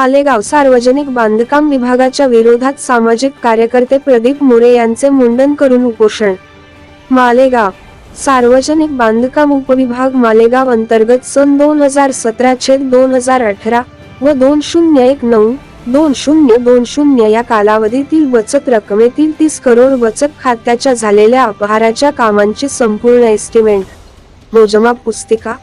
मालेगाव सार्वजनिक बांधकाम विभागाच्या विरोधात सामाजिक कार्यकर्ते प्रदीप मोरे यांचे मुंडन करून उपोषण. मालेगाव सार्वजनिक बांधकाम उपविभाग मालेगाव अंतर्गत सन दोन हजार सतरा छेद दोन हजार अठरा व दोन शून्य एक नऊ दोन शून्य दोन शून्य या कालावधीतील बचत रकमेतील तीस करोड बचत खात्याच्या झालेल्या अपहाराच्या कामांची संपूर्ण एस्टिमेट मोजमाप पुस्तिका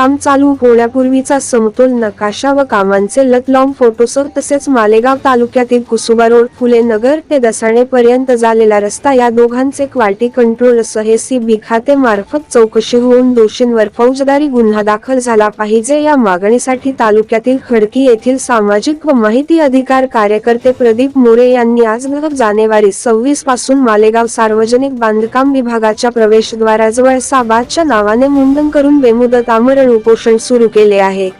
काम चालू होण्यापूर्वीचा समतोल नकाशा व कामांचे लतलॉंग फोटोसह तसेच मालेगाव तालुक्यातील कुसुबा रोड फुले नगर ते दसाणे पर्यंत झालेला रस्ता या दोघांचे क्वालिटी कंट्रोल सह सी खाते मार्फत चौकशी होऊन दोषींवर फौजदारी गुन्हा दाखल झाला पाहिजे या मागणीसाठी तालुक्यातील खडकी येथील सामाजिक व माहिती अधिकार कार्यकर्ते प्रदीप मोरे यांनी आज जानेवारी सव्वीसपासून मालेगाव सार्वजनिक बांधकाम विभागाच्या प्रवेशद्वाराजवळ साबादच्या नावाने मुंडन करून बेमुदत आमरण उपोषण सुरू केले आहे.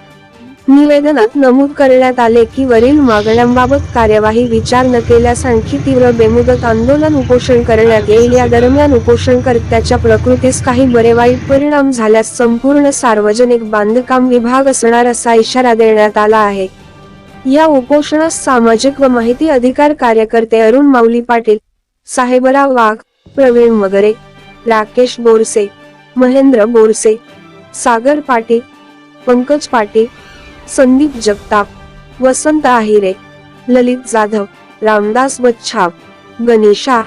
निवेदनात नमूद करण्यात आले की वरील मागण्यांबाबत कार्यवाही विचार न केल्यास आणखी तीव्र बेमुदत आंदोलन उपोषण करण्यात येईल. या दरम्यान उपोषणकर्त्याच्या प्रकृतीस काही बरे वाईट परिणाम झाल्यास संपूर्ण सार्वजनिक बांधकाम विभाग असणार असा इशारा देण्यात आला आहे. या उपोषणास सामाजिक व माहिती अधिकार कार्यकर्ते अरुण माऊली पाटील साहेबराव वाघ प्रवीण मगरे राकेश बोरसे महेंद्र बोरसे सागर पाटील पंकज पाटील संदीप जगताप वसंत आहिरे ललित जाधव रामदास बच्छाप गणेशा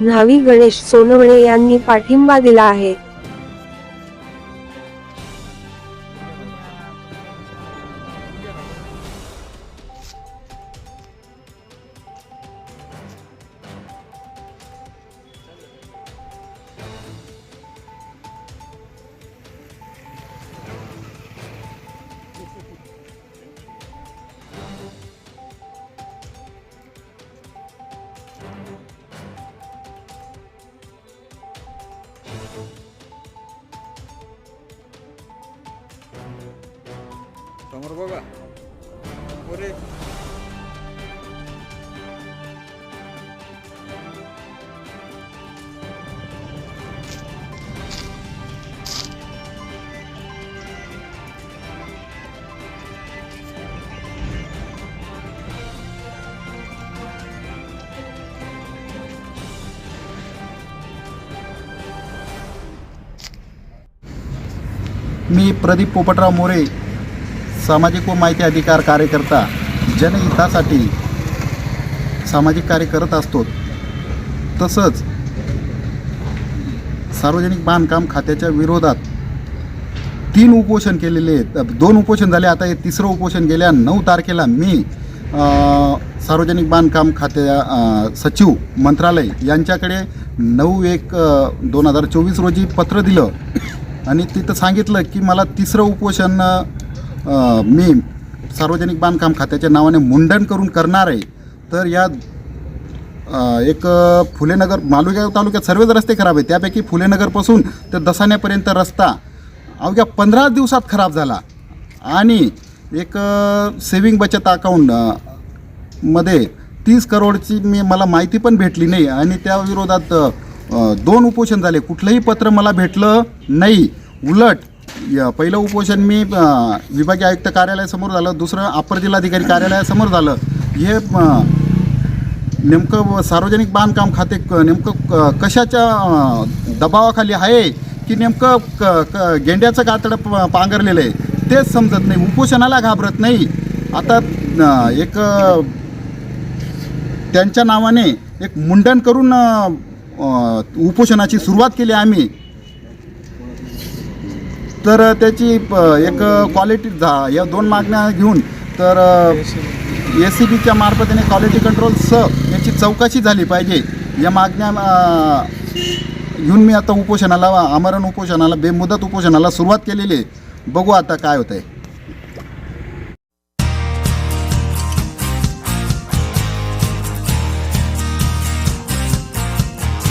न्हावी गणेश सोनवणे यांनी पाठिंबा दिला आहे. समोर बघा. पुरे. मी प्रदीप पोपटराव मोरे सामाजिक व माहिती अधिकार कार्यकर्ता जनहितासाठी सामाजिक कार्य करत असतो. तसंच सार्वजनिक बांधकाम खात्याच्या विरोधात तीन उपोषण केलेले आहेत. दोन उपोषण झाले. आता हे तिसरं उपोषण गेल्या नऊ तारखेला मी सार्वजनिक बांधकाम खात्या सचिव मंत्रालय यांच्याकडे नऊ एक दोन हजार चोवीस रोजी पत्र दिलं. आणि तिथं सांगितलं की मला तिसरं उपोषण मी सार्वजनिक बांधकाम खात्याच्या नावाने मुंडन करून करणार आहे. तर या एक फुलेनगर मालुगाव तालुक्यात सर्वच रस्ते खराब आहेत. त्यापैकी फुलेनगरपासून ते दसाण्यापर्यंत रस्ता अवघ्या पंधरा दिवसात खराब झाला. आणि एक सेविंग बचत अकाउंटमध्ये तीस करोडची मी मला माहिती पण भेटली नाही. आणि त्या विरोधात दोन उपोषण झाले. कुठलंही पत्र मला भेटलं नाही. उलट य पहिलं उपोषण मी अ, विभागीय आयुक्त कार्यालयासमोर झालं. दुसरं अपर जिल्हाधिकारी कार्यालयासमोर झालं. हे अ, नेमकं व सार्वजनिक बांधकाम खाते क- नेमकं क- कशाच्या दबावाखाली आहे की नेमकं क क गेंड्याचं कातडं प- पांघरलेलं आहे? तेच समजत नाही. उपोषणाला घाबरत नाही. आता एक त्यांच्या नावाने एक मुंडन करून उपोषणाची सुरुवात केली आम्ही. तर त्याची प- एक क्वालिटी झा या दोन मागण्या घेऊन तर ए सी बीच्या मार्फतीने क्वालिटी कंट्रोल स याची चौकशी झाली पाहिजे. या मागण्या घेऊन मी आता उपोषणाला आमरण उपोषणाला बेमुदत उपोषणाला सुरुवात केलेली आहे. बघू आता काय होतं आहे